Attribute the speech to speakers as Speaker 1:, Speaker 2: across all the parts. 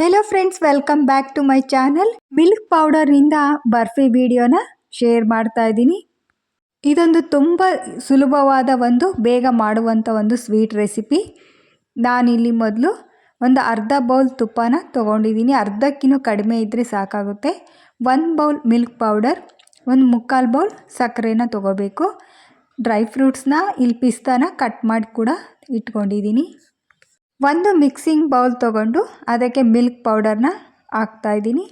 Speaker 1: Hello friends welcome back to my channel milk ಪೌಡರ್ನಿಂದ barfi ವಿಡಿಯೋನ share ಮಾಡ್ತಾ ಇದ್ದೀನಿ. ಇದೊಂದು ತುಂಬ ಸುಲಭವಾದ ಒಂದು, ಬೇಗ ಮಾಡುವಂಥ ಒಂದು ಸ್ವೀಟ್ ರೆಸಿಪಿ ನಾನಿಲ್ಲಿ ಮೊದಲು ಒಂದು ಅರ್ಧ ಬೌಲ್ ತುಪ್ಪನ ತೊಗೊಂಡಿದ್ದೀನಿ. ಅರ್ಧಕ್ಕಿಂತ ಕಡಿಮೆ ಇದ್ದರೆ ಸಾಕಾಗುತ್ತೆ. ಒಂದು ಬೌಲ್ ಮಿಲ್ಕ್ ಪೌಡರ್ ಒಂದು ಮುಕ್ಕಾಲು ಬೌಲ್ ಸಕ್ಕರೆನ ತೊಗೋಬೇಕು. ಡ್ರೈ ಫ್ರೂಟ್ಸ್ನ ಇಲ್ಲಿ ಪಿಸ್ತಾನ ಕಟ್ ಮಾಡಿ ಕೂಡ ಇಟ್ಕೊಂಡಿದ್ದೀನಿ. ಒಂದು ಮಿಕ್ಸಿಂಗ್ ಬೌಲ್ ತೊಗೊಂಡು ಅದಕ್ಕೆ ಮಿಲ್ಕ್ ಪೌಡರ್ನ ಹಾಕ್ತಾಯಿದ್ದೀನಿ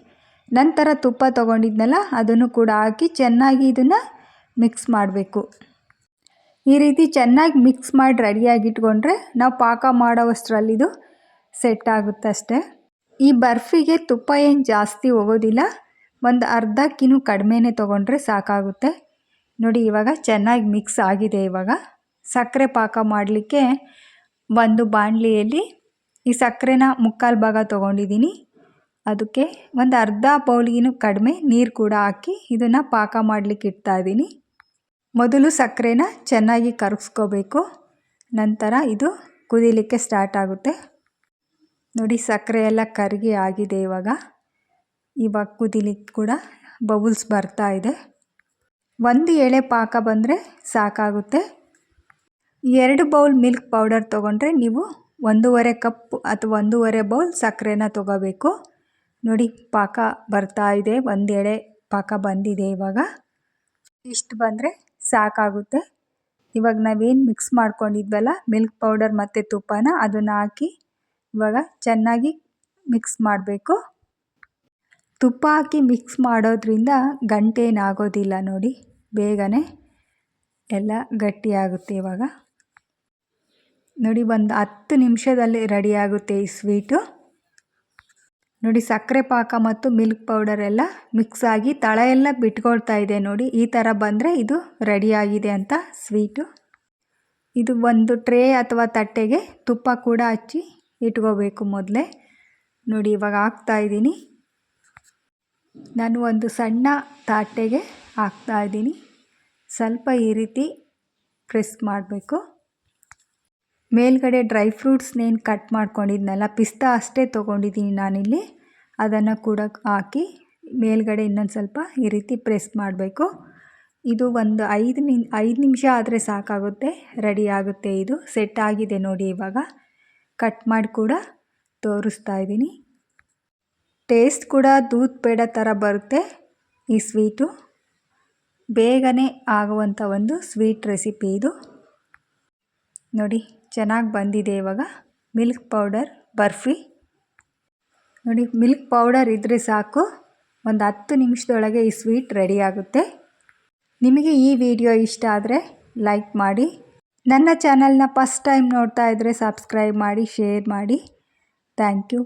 Speaker 1: ನಂತರ ತುಪ್ಪ ತೊಗೊಂಡಿದ್ನಲ್ಲ, ಅದನ್ನು ಕೂಡ ಹಾಕಿ ಚೆನ್ನಾಗಿ ಇದನ್ನು ಮಿಕ್ಸ್ ಮಾಡಬೇಕು. ಈ ರೀತಿ ಚೆನ್ನಾಗಿ ಮಿಕ್ಸ್ ಮಾಡಿ ರೆಡಿಯಾಗಿ ಇಟ್ಕೊಂಡ್ರೆ ನಾವು ಪಾಕ ಮಾಡೋವಷ್ಟರಲ್ಲಿದು ಸೆಟ್ ಆಗುತ್ತೆ ಅಷ್ಟೇ. ಈ ಬರ್ಫಿಗೆ ತುಪ್ಪ ಏನು ಜಾಸ್ತಿ ಹೋಗೋದಿಲ್ಲ ಒಂದು ಅರ್ಧಕ್ಕಿನ್ನೂ ಕಡಿಮೆನೇ ತೊಗೊಂಡ್ರೆ ಸಾಕಾಗುತ್ತೆ. ನೋಡಿ ಇವಾಗ ಚೆನ್ನಾಗಿ ಮಿಕ್ಸ್ ಆಗಿದೆ ಇವಾಗ. ಸಕ್ಕರೆ ಪಾಕ ಮಾಡಲಿಕ್ಕೆ ಒಂದು ಬಾಣಲಿಯಲ್ಲಿ ಈ ಸಕ್ಕರೆನ ಮುಕ್ಕಾಲು ಭಾಗ ತೊಗೊಂಡಿದ್ದೀನಿ. ಅದಕ್ಕೆ ಒಂದು ಅರ್ಧ ಬೌಲಿಗಿನೂ ಕಡಿಮೆ ನೀರು ಕೂಡ ಹಾಕಿ ಇದನ್ನು ಪಾಕ ಮಾಡಲಿಕ್ಕೆ ಇಡ್ತಾ ಇದ್ದೀನಿ. ಮೊದಲು ಸಕ್ಕರೆನ ಚೆನ್ನಾಗಿ ಕರಗಿಸ್ಕೋಬೇಕು ನಂತರ ಇದು ಕುದಿಲಿಕ್ಕೆ ಸ್ಟಾರ್ಟ್ ಆಗುತ್ತೆ. ನೋಡಿ, ಸಕ್ಕರೆ ಎಲ್ಲ ಕರಗಿ ಆಗಿದೆ ಇವಾಗ. ಇವಾಗ ಕುದಿಲಿಕ್ಕೆ ಕೂಡ ಬಬುಲ್ಸ್ ಬರ್ತಾ ಇದೆ. ಒಂದು ಎಳೆ ಪಾಕ ಬಂದರೆ ಸಾಕಾಗುತ್ತೆ. ಎರಡು ಬೌಲ್ ಮಿಲ್ಕ್ ಪೌಡರ್ ತೊಗೊಂಡ್ರೆ ನೀವು ಒಂದೂವರೆ ಕಪ್ ಅಥವಾ ಒಂದೂವರೆ ಬೌಲ್ ಸಕ್ಕರೆನ ತೊಗೋಬೇಕು. ನೋಡಿ, ಪಾಕ ಬರ್ತಾ ಇದೆ. ಒಂದು ಪಾಕ ಬಂದಿದೆ ಇವಾಗ. ಇಷ್ಟು ಬಂದರೆ ಸಾಕಾಗುತ್ತೆ. ಇವಾಗ ನಾವೇನು ಮಿಕ್ಸ್ ಮಾಡ್ಕೊಂಡಿದ್ವಲ್ಲ, ಮಿಲ್ಕ್ ಪೌಡರ್ ಮತ್ತು ತುಪ್ಪನ ಅದನ್ನು ಹಾಕಿ ಇವಾಗ ಚೆನ್ನಾಗಿ ಮಿಕ್ಸ್ ಮಾಡಬೇಕು. ತುಪ್ಪ ಹಾಕಿ ಮಿಕ್ಸ್ ಮಾಡೋದ್ರಿಂದ ಗಂಟೇನಾಗೋದಿಲ್ಲ ನೋಡಿ, ಬೇಗನೆ ಎಲ್ಲ ಗಟ್ಟಿಯಾಗುತ್ತೆ ಇವಾಗ. ನೋಡಿ ಒಂದು ಹತ್ತು ನಿಮಿಷದಲ್ಲಿ ರೆಡಿಯಾಗುತ್ತೆ ಈ ಸ್ವೀಟು ನೋಡಿ, ಸಕ್ಕರೆ ಪಾಕ ಮತ್ತು ಮಿಲ್ಕ್ ಪೌಡರ್ ಎಲ್ಲ ಮಿಕ್ಸ್ ಆಗಿ ತಳ ಎಲ್ಲ ಬಿಟ್ಕೊಳ್ತಾ ಇದೆ ನೋಡಿ. ಈ ಥರ ಬಂದರೆ ಇದು ರೆಡಿಯಾಗಿದೆ ಅಂತ ಸ್ವೀಟು ಇದು ಒಂದು ಟ್ರೇ ಅಥವಾ ತಟ್ಟೆಗೆ ತುಪ್ಪ ಕೂಡ ಹಚ್ಚಿ ಇಟ್ಕೋಬೇಕು ಮೊದಲೇ. ನೋಡಿ, ಇವಾಗ ಹಾಕ್ತಾ ಇದ್ದೀನಿ. ನಾನು ಒಂದು ಸಣ್ಣ ತಟ್ಟೆಗೆ ಹಾಕ್ತಾ ಇದ್ದೀನಿ. ಸ್ವಲ್ಪ ಈ ರೀತಿ ಪ್ರೆಸ್ ಮಾಡಬೇಕು. ಮೇಲ್ಗಡೆ ಡ್ರೈ ಫ್ರೂಟ್ಸ್ನೇನು ಕಟ್ ಮಾಡ್ಕೊಂಡಿದ್ನಲ್ಲ, ಪಿಸ್ತಾ ಅಷ್ಟೇ ತೊಗೊಂಡಿದ್ದೀನಿ ನಾನಿಲ್ಲಿ. ಅದನ್ನು ಕೂಡ ಹಾಕಿ ಮೇಲ್ಗಡೆ ಇನ್ನೊಂದು ಸ್ವಲ್ಪ ಈ ರೀತಿ ಪ್ರೆಸ್ ಮಾಡಬೇಕು. ಇದು ಒಂದು ಐದು ನಿ ಐದು ನಿಮಿಷ ಆದರೆ ಸಾಕಾಗುತ್ತೆ, ರೆಡಿ ಆಗುತ್ತೆ ಇದು. ಸೆಟ್ ಆಗಿದೆ ನೋಡಿ ಇವಾಗ. ಕಟ್ ಮಾಡಿ ಕೂಡ ತೋರಿಸ್ತಾ ಇದ್ದೀನಿ. ಟೇಸ್ಟ್ ಕೂಡ ದೂದ್ ಪೇಡ ಥರ ಬರುತ್ತೆ ಈ ಸ್ವೀಟು. ಬೇಗನೆ ಆಗುವಂಥ ಒಂದು ಸ್ವೀಟ್ ರೆಸಿಪಿ ಇದು. ನೋಡಿ. ಚೆನ್ನಾಗಿ ಬಂದಿದೆ ಇವಾಗ. Milk powder barfi. ನೋಡಿ ಮಿಲ್ಕ್ ಪೌಡರ್ ಇದ್ದರೆ ಸಾಕು. ಒಂದು ಹತ್ತು ನಿಮಿಷದೊಳಗೆ ಈ ಸ್ವೀಟ್ ರೆಡಿ ಆಗುತ್ತೆ. ನಿಮಗೆ ಈ ವಿಡಿಯೋ ಇಷ್ಟ ಆದರೆ ಲೈಕ್ ಮಾಡಿ. ನನ್ನ ಚಾನಲ್ನ ಫಸ್ಟ್ ಟೈಮ್ ನೋಡ್ತಾ ಇದ್ದರೆ ಸಬ್ಸ್ಕ್ರೈಬ್ ಮಾಡಿ ಶೇರ್ ಮಾಡಿ. Thank you